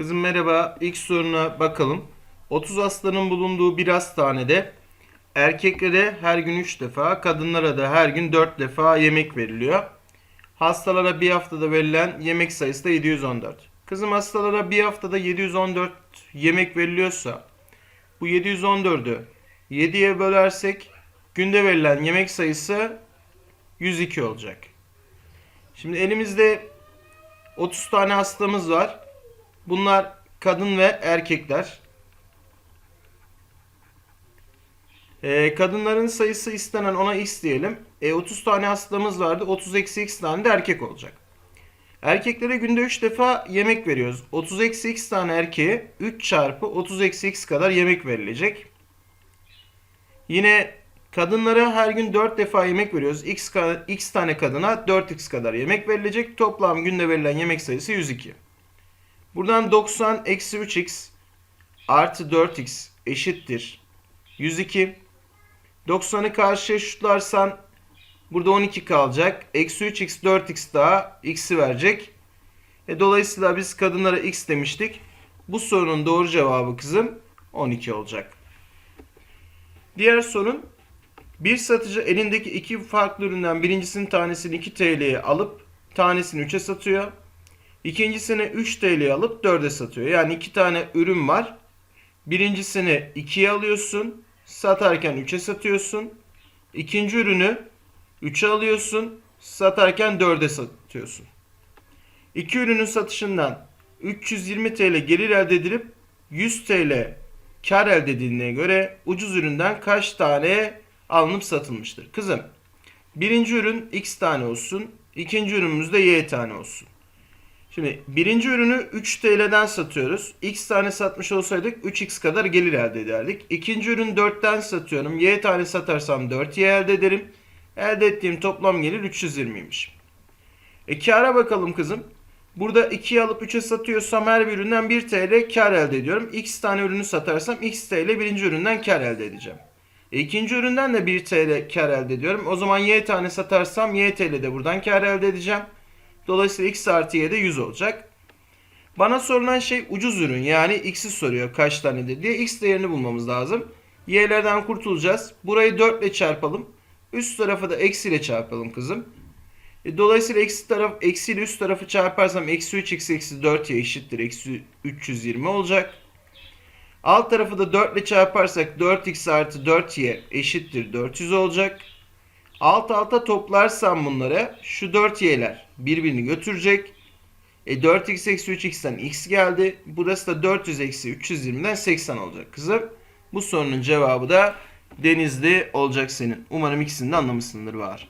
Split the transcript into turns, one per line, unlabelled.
Kızım merhaba. İlk soruna bakalım. 30 hastanın bulunduğu bir hastanede erkeklere her gün 3 defa, kadınlara da her gün 4 defa yemek veriliyor. Hastalara bir haftada verilen yemek sayısı da 714. Kızım hastalara bir haftada 714 yemek veriliyorsa bu 714'ü 7'ye bölersek günde verilen yemek sayısı 102 olacak. Şimdi elimizde 30 tane hastamız var. Bunlar kadın ve erkekler. Ee, kadınların sayısı istenen ona x diyelim. E, 30 tane hastamız vardı. 30 eksi x tane de erkek olacak. Erkeklere günde 3 defa yemek veriyoruz. 30 eksi x tane erkeğe 3 çarpı 30 eksi x kadar yemek verilecek. Yine kadınlara her gün 4 defa yemek veriyoruz. X, x tane kadına 4x kadar yemek verilecek. Toplam günde verilen yemek sayısı 102. Buradan 90 eksi 3x artı 4x eşittir 102. 90'ı karşıya şutlarsan burada 12 kalacak. Eksi 3x 4x daha x'i verecek. E, dolayısıyla biz kadınlara x demiştik. Bu sorunun doğru cevabı kızım 12 olacak. Diğer sorun bir satıcı elindeki iki farklı üründen birincisinin tanesini 2 TL'ye alıp tanesini 3'e satıyor. İkincisini 3 TL'ye alıp 4'e satıyor. Yani iki tane ürün var. Birincisini 2'ye alıyorsun. Satarken 3'e satıyorsun. İkinci ürünü 3'e alıyorsun. Satarken 4'e satıyorsun. İki ürünün satışından 320 TL gelir elde edilip 100 TL kar elde edildiğine göre ucuz üründen kaç tane alınıp satılmıştır? Kızım birinci ürün x tane olsun. ikinci ürünümüz de y tane olsun. Şimdi birinci ürünü 3 TL'den satıyoruz. X tane satmış olsaydık 3x kadar gelir elde ederdik. İkinci ürün 4'ten satıyorum. Y tane satarsam 4y elde ederim. Elde ettiğim toplam gelir 320'ymiş. E kâra bakalım kızım. Burada 2'yi alıp 3'e satıyorsam her bir üründen 1 TL kar elde ediyorum. X tane ürünü satarsam x TL birinci üründen kar elde edeceğim. E ikinci üründen de 1 TL kar elde ediyorum. O zaman y tane satarsam y TL de buradan kar elde edeceğim. Dolayısıyla x artı y de 100 olacak. Bana sorulan şey ucuz ürün yani x'i soruyor kaç tanedir diye. x değerini bulmamız lazım. y'lerden kurtulacağız. Burayı 4 ile çarpalım. Üst tarafı da eksi ile çarpalım kızım. E, dolayısıyla eksi taraf eksi ile üst tarafı çarparsam eksi 3x eksi 4y eşittir eksi 320 olacak. Alt tarafı da 4 ile çarparsak 4x artı 4y eşittir 400 olacak. Alt alta toplarsam bunları şu 4y'ler birbirini götürecek. E 4x eksi 3x'ten x geldi. Burası da 400 eksi 320'den 80 olacak kızım. Bu sorunun cevabı da denizli olacak senin. Umarım ikisini de anlamışsındır var.